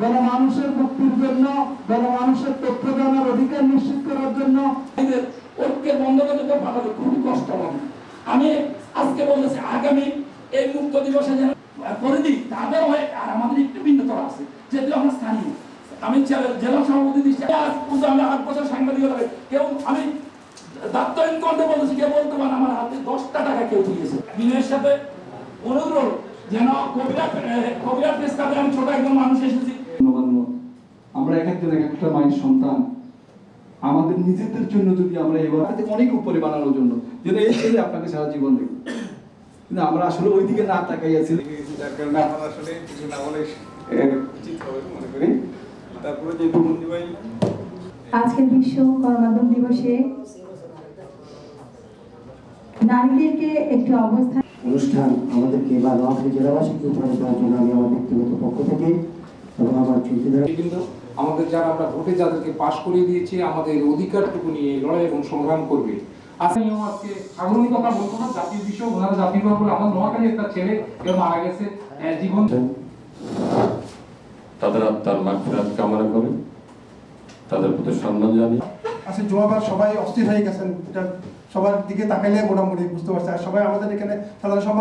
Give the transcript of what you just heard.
গণমানুষের মুক্তির জন্য, গণমানুষের তথ্য জানার অধিকার নিশ্চিত করার জন্য ঐক্যের কষ্ট হবে আমি আজকে আগামী এই মুক্ত দিবসে যেন করে দিই, তাদের হয়ে আর আমাদের একটু ভিন্নতা আছে, যেহেতু স্থানীয়। আমি জেলা সভাপতি দিচ্ছি। আমি আট বছর। কেউ আমি দায়িত্বহীন কণ্ঠে কেউ বলতে পারেন আমার হাতে দশটা টাকা কেউ দিয়েছে। বিনয়ের সাথে অনুরোধ যেন কবিরা কবিরা প্রেস আমি ছোট একজন মানুষ এসেছি। আমরা এক একজন এক একটা মায়ের সন্তান। আমাদের নিজেদের জন্য যদি আমরা এবার অনেক উপরে বানানোর জন্য। যেন এই ছেলে আপনাকে সারা জীবন দেখবে কিন্তু আমরা আসলে ওই দিকে না তাকাই আছি যার কারণে আমার আসলে কিছু না বলে উচিত হবে মনে করি। তারপরে যে ভাই। আজকের বিশ্ব গণমাধ্যম দিবসে নারীদেরকে একটি অবস্থান অনুষ্ঠান আমাদেরকে বা নোয়াখালী জেলাবাসীকে উপহার দেওয়ার জন্য আমি আমার ব্যক্তিগত পক্ষ থেকে এবং আমার কিন্তু আমাদের যারা আমরা ভোটে যাদেরকে পাশ করিয়ে দিয়েছি আমাদের অধিকারটুকু নিয়ে লড়াই এবং সংগ্রাম করবে। আজকে সাধারণ কথা বলব না জাতির বিষয় ওনারা জাতির বলে আমার নোয়াখালী একটা ছেলে কেউ মারা গেছে আহ, জীবন তাদের আত্মার মাগফিরাত কামনা করি। তাদের প্রতি সম্মান জানি। আসলে জোয়াবার সবাই অস্থির হয়ে গেছেন এটা সবার দিকে তাকাইলে মোটামুটি বুঝতে পারছে। আর সবাই আমাদের এখানে সাধারণ